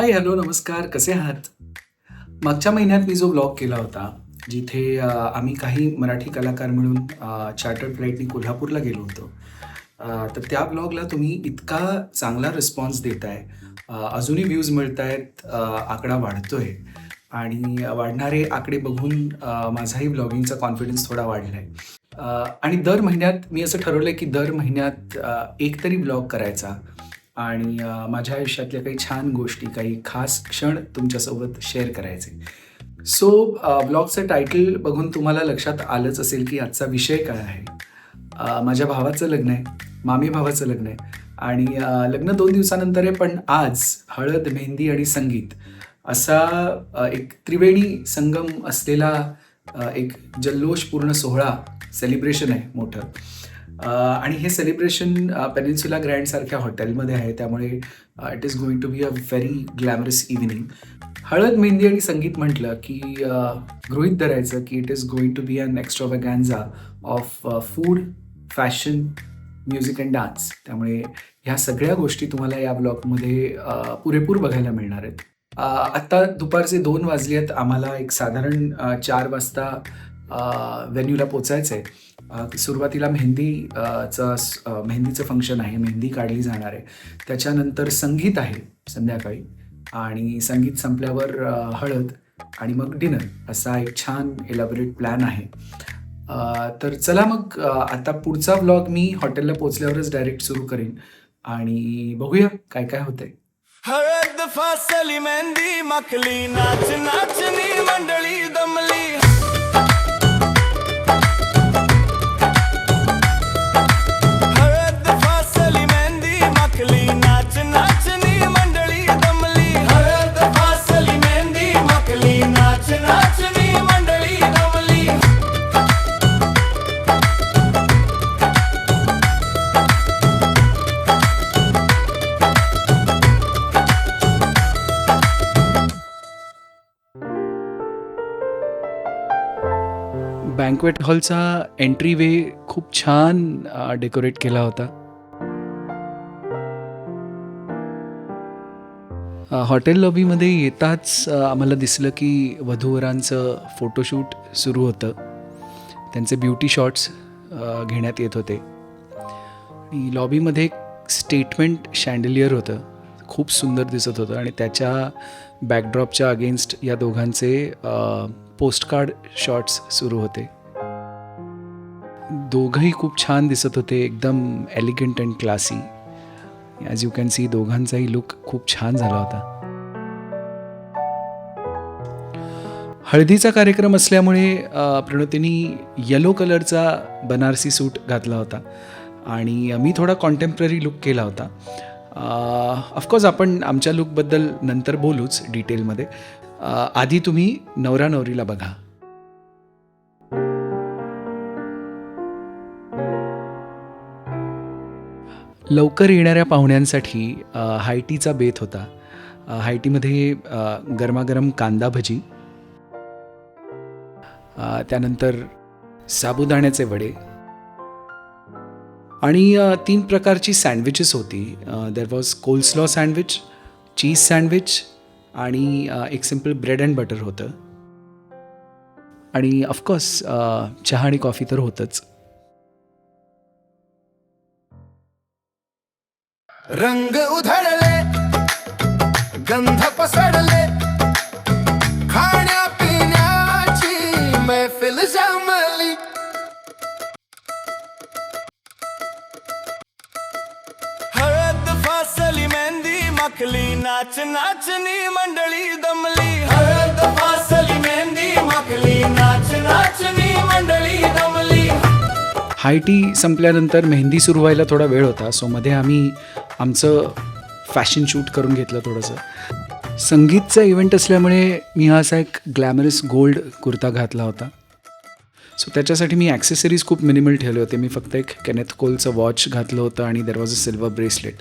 Hi hello नमस्कार कसे आहात? मागच्या महिन्यात मी जो ब्लॉग केला होता जिथे आम्ही काही मराठी कलाकार मिळून चार्टर्ड फ्लाईटनी कोल्हापूरला गेलो होतो. तर त्या ब्लॉगला तुम्ही इतका चांगला रिस्पॉन्स देत आहे अजूनही व्ह्यूज मिळत आहेत आकडा वाढतो आहे आणि वाढणारे आकडे बघून माझाही ब्लॉगिंगचा कॉन्फिडन्स थोडा वाढला आहे आणि दर महिन्यात मी असं ठरवलं की दर महिन्यात एक तरी ब्लॉग करायचा. आणि माझ्या आयुष्यातल्या काही छान गोष्टी काही खास क्षण तुमच्यासोबत शेअर करायचे. सो ब्लॉगचं टायटल बघून तुम्हाला लक्षात आलंच असेल की आजचा विषय काय आहे. माझ्या भावाचं लग्न आहे मामी भावाचं लग्न आहे. आणि लग्न दोन दिवसानंतर आहे पण आज हळद मेहंदी आणि संगीत असा एक त्रिवेणी संगम असलेला एक जल्लोषपूर्ण सोहळा सेलिब्रेशन आहे मोठं. आणि हे सेलिब्रेशन पेनिन्सुला ग्रँडसारख्या हॉटेलमध्ये आहे. त्यामुळे it is going to be a very glamorous evening हळद मेहंदी आणि संगीत म्हटलं की गृहित धरायचं की it is going to be an extravaganza of food fashion music and dance त्यामुळे ह्या सगळ्या गोष्टी तुम्हाला या ब्लॉगमध्ये पुरेपूर बघायला मिळणार आहेत. आत्ता दुपारचे दोन वाजले आहेत आम्हाला एक साधारण चार वाजता व्हेन्यूला पोचायचं आहे सुरुवातीला मेहंदी अ, चं मेहंदीचं फंक्शन आहे मेहंदी काढली जाणार आहे. त्याच्यानंतर संगीत आहे संध्याकाळी आणि संगीत संपल्यावर हळद आणि मग डिनर असा एक छान एलॅबोरेट प्लॅन आहे. तर चला मग आता पुढचा ब्लॉग मी हॉटेलला पोचल्यावरच डायरेक्ट सुरू करेन आणि बघूया काय काय होतंय. हळद फासली मेहंदी मखली नाच नाचनी मंडळी बँकवेट हॉलचा एंट्री वे खूप छान डेकोरेट केला होता. हॉटेल लॉबीमध्ये येताच आम्हाला दिसलं की वधूवरांचं फोटोशूट सुरू होतं. त्यांचे ब्युटी शॉट्स घेण्यात येत होते. आणि लॉबीमध्ये एक स्टेटमेंट शँडलियर होतं. खूप सुंदर दिसत होतं आणि त्याच्या बॅकड्रॉपच्या अगेन्स्ट या दोघांचे पोस्टकार्ड शॉट्स सुरू होते. दोघंही खूप छान दिसत होते एकदम elegant and classy as you can see दोघांचाही लुक खूप छान झाला होता. हळदीचा कार्यक्रम असल्यामुळे अ, प्रणतीनी येलो कलरचा बनारसी सूट घातला होता आणि मी थोडा कॉन्टेम्पररी लुक केला होता. ऑफकोर्स आपण आमच्या लुकबद्दल नंतर बोलूच डिटेलमध्ये आधी तुम्ही नवरा नवरीला बघा. लवकर येणाऱ्या पाहुण्यांसाठी हायटीचा बेत होता. हायटीमध्ये गरमागरम कांदा भजी त्यानंतर साबुदाण्याचे वडे आणि तीन प्रकारची सँडविचेस होती. There was coleslaw sandwich cheese sandwich आणि एक सिंपल ब्रेड अँड बटर होतं. आणि ऑफकोर्स चहा आणि कॉफी तर होतंच. रंग उधळले गंध पसरले मेहंदी नाच नाचनी मंडळी दमली. हळद फासली मेहंदी माखली. नाच नाचनी मंडळी दमली. हायटी संपल्यानंतर मेहंदी सुरू व्हायला थोडा वेळ होता सो मध्ये आम्ही आमचं फॅशन शूट करून घेतलं थोडंसं. संगीतचा इव्हेंट असल्यामुळे मी हा असा एक ग्लॅमरस गोल्ड कुर्ता घातला होता. सो त्याच्यासाठी मी ॲक्सेसरीज खूप मिनिमल ठेवले होते. मी फक्त एक कॅनेथ कोलचं वॉच घातलं होतं आणि there was a silver bracelet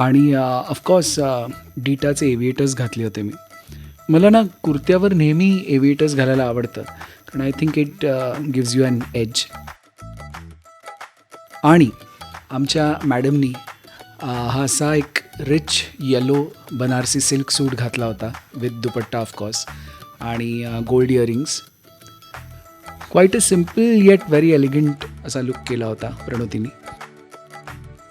आणि ऑफकोर्स डिटाचे एव्हिएटर्स घातले होते मी. मला ना कुर्त्यावर नेहमी एव्हिएटर्स घालायला आवडतं. कारण I think it gives you an edge आणि आमच्या मॅडमनी हा असा एक rich yellow Banarasi silk suit घातला होता विथ दुपट्टा ऑफकोर्स आणि gold earrings quite a simple yet very elegant असा लुक केला होता प्रणोतीने.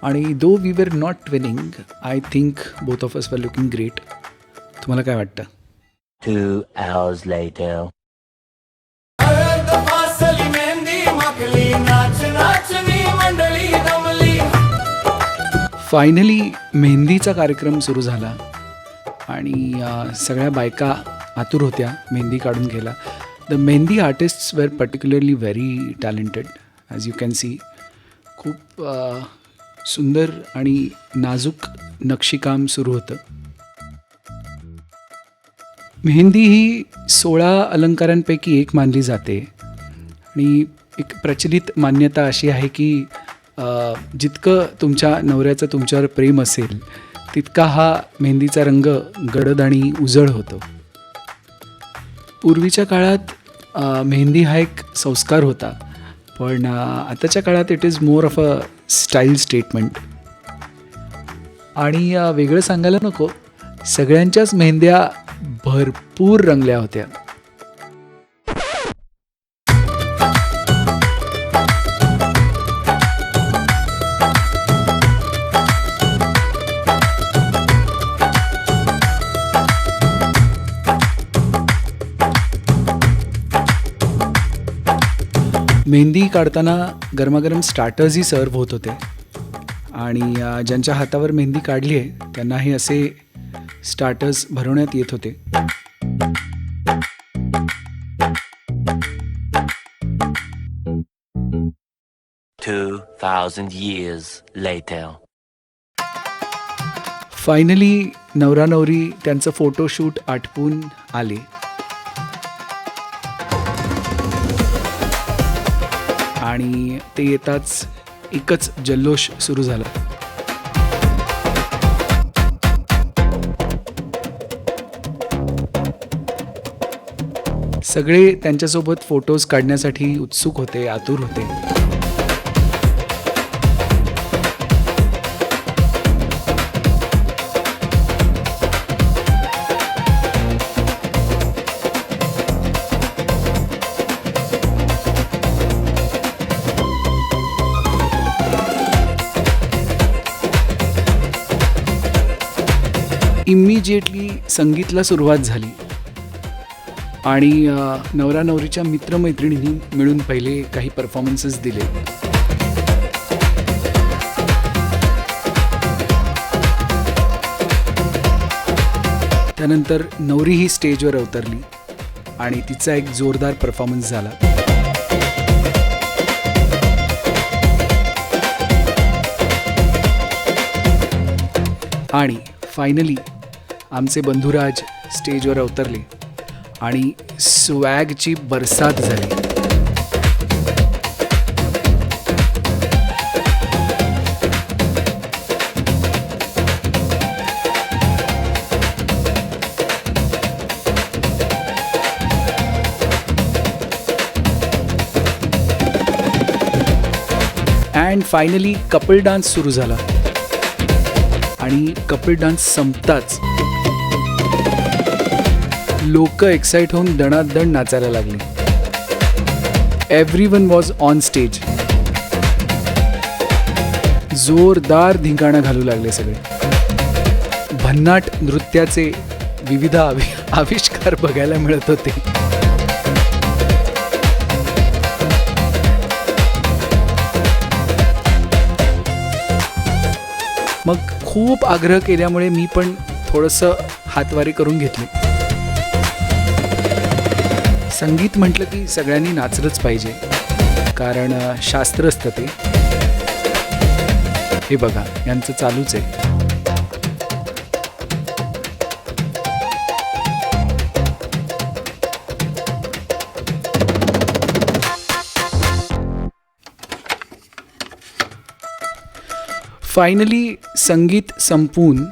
आणि though we were not twinning I think both of us were looking great तुम्हाला काय वाटतं? Two hours later. फायनली मेहंदीचा कार्यक्रम सुरू झाला आणि सगळ्या बायका आतुर होत्या मेहंदी काढून घ्यायला. The mehndi artists were particularly very talented as you can see खूप सुंदर आणि नाजूक नक्षीकाम सुरू होतं. मेहंदी ही सोळा अलंकारांपैकी एक मानली जाते. आणि एक प्रचलित मान्यता अशी आहे की जितकं तुमच्या नवऱ्याचं तुमच्यावर प्रेम असेल तितका हा मेहंदीचा रंग गडद आणि उजळ होतो. पूर्वीच्या काळात मेहंदी हा एक संस्कार होता. पण आताच्या काळात it is more of a style statement. आणि वेगळं सांगायला नको सगळ्यांच्याच मेहंद्या भरपूर रंगल्या होत्या. मेहंदी काढताना गरमागरम स्टार्टर्सही सर्व होत होते. आणि ज्यांच्या हातावर मेहंदी काढली आहे त्यांनाही असे स्टार्टर्स भरवण्यात येत होते. फायनली नवरा नवरी त्यांचं फोटोशूट आटपून आले. आणि ते येताच एकच जल्लोष सुरू झाला. सगळे त्यांच्यासोबत फोटोज काढण्यासाठी उत्सुक होते आतुर होते. इमिजिएटली संगीतला सुरुवात झाली. आणि नवरा नवरीच्या मित्रमैत्रिणींनी मिळून पहिले काही परफॉर्मन्सेस दिले. त्यानंतर नवरी ही स्टेजवर अवतरली आणि तिचा एक जोरदार परफॉर्मन्स झाला. आणि फायनली आमचे बंधुराज स्टेजवर अवतरले आणि स्वॅगची बरसात झाली. अँड फायनली कपल डान्स सुरू झाला. आणि कपल डान्स संपताच. लोक एक्साइट होऊन दणादण नाचायला लागली. Everyone was on stage जोरदार धिंगाणं घालू लागले सगळे. भन्नाट नृत्याचे विविध आवि आविष्कार बघायला मिळत होते. मग खूप आग्रह केल्यामुळे मी पण थोडंसं हातवारी करून घेतली. संगीत म्हटलं की सगळ्यांनी नाचलंच पाहिजे. कारण शास्त्र असतं ते. हे बघा यांचं चालूच आहे. फायनली संगीत संपून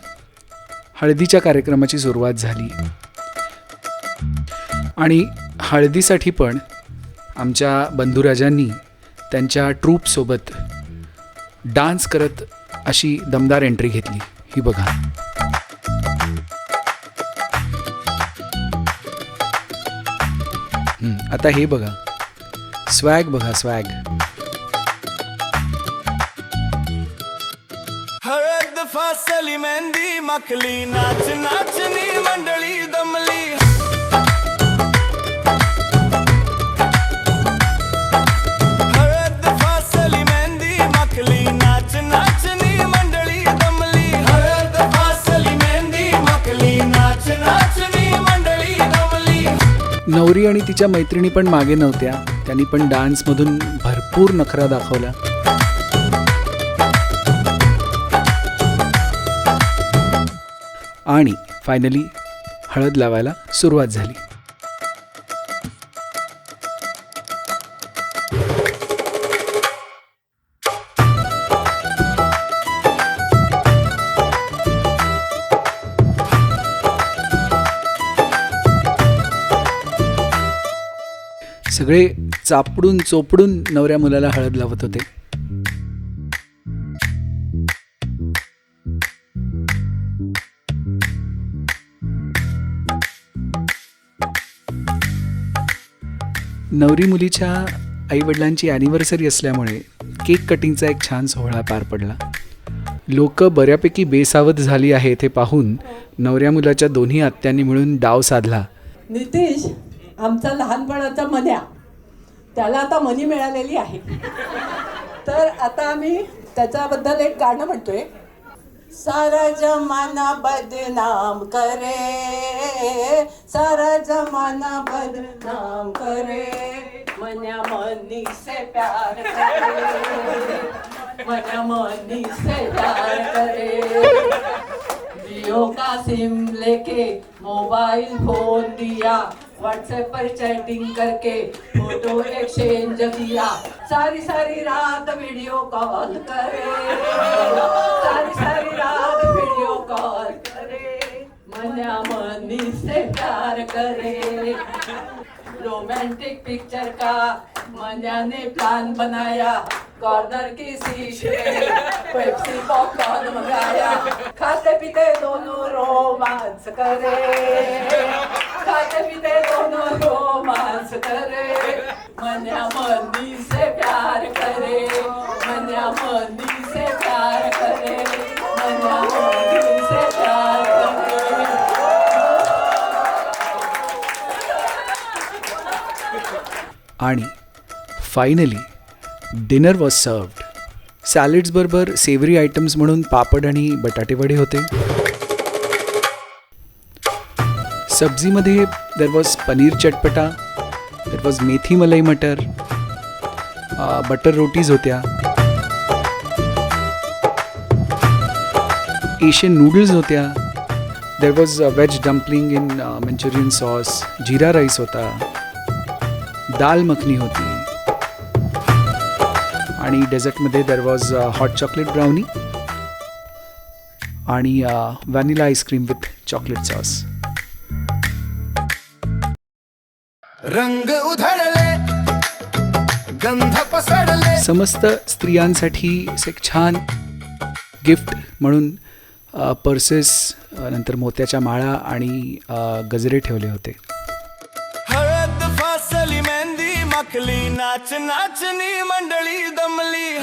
हळदीच्या कार्यक्रमाची सुरुवात झाली. आणि हळदीसाठी पण आमच्या बंधुराजांनी त्यांच्या ट्रूपसोबत डान्स करत अशी दमदार एंट्री घेतली. ही बघा. आता हे बघा. स्वॅग बघा स्वॅग. हळद फासली मेहंदी मखली नाच नाचनी मंडळी दमली नवरी आणि तिच्या मैत्रिणी पण मागे नव्हत्या. त्यांनी पण डान्समधून भरपूर नखरा दाखवला. आणि फायनली हळद लावायला सुरुवात झाली. सगळे चापडून चोपडून नवऱ्या मुलाला हळद लावत होते. नवरी मुलीच्या आईवडिलांची ॲनिव्हर्सरी असल्यामुळे केक कटिंगचा एक छान सोहळा पार पडला. लोक बऱ्यापैकी बेसावध झाली आहेत हे पाहून नवऱ्या मुलाच्या दोन्ही आत्यांनी मिळून डाव साधला. नितीश आमचा लहानपणाचा मन्या त्याला आता मनी मिळालेली आहे. तर आता आम्ही त्याच्याबद्दल एक गाणं म्हणतोय. सारा जमाना बदनाम करे. सारा जमाना बदनाम करे. मन्या मनी से प्यार करे. मन्या मनी से प्यार करे. जियो का सिम लेके, मोबाइल फ़ोन दिया व्हाट्सएप पर चैटिंग करके, फ़ोटो एक्सचेंज किया सारी सारी रात वीडियो कॉल करे। सारी सारी रात वीडियो कॉल करे। मन मनी से प्यार करे। रोमांटिक पिक्चर का? मन्या ने प्लान बनाया कॉर्नर की सीट पे पेप्सी पॉपकॉर्न मंगाया। खाते पीते दोनों रोमांस करे। खाते पीते दोनों रोमांस करे। मन्या मंदी से प्यार आणि फायनली डिनर वॉज सर्व्ड सॅलेड्सबरोबर सेवरी आयटम्स म्हणून पापड आणि बटाटे वडे होते. सब्जीमध्ये देर वॉज पनीर चटपटा देर वॉज मेथी मलाई मटर बटर रोटीज होत्या. एशियन नूडल्स होत्या. There was veg dumpling in Manchurian sauce jeera rice होता. दाल मखनी होती. आणि डेझर्टमध्ये there was hot chocolate brownie and vanilla ice cream with chocolate sauce रंग उधळले गंध पसरले. समस्त स्त्रियांसाठी एक छान गिफ्ट म्हणून पर्सेस नंतर मोत्याच्या माळा आणि अ, गजरे ठेवले होते. मेहंदी माखली नाच नाचनी मंडळी दमली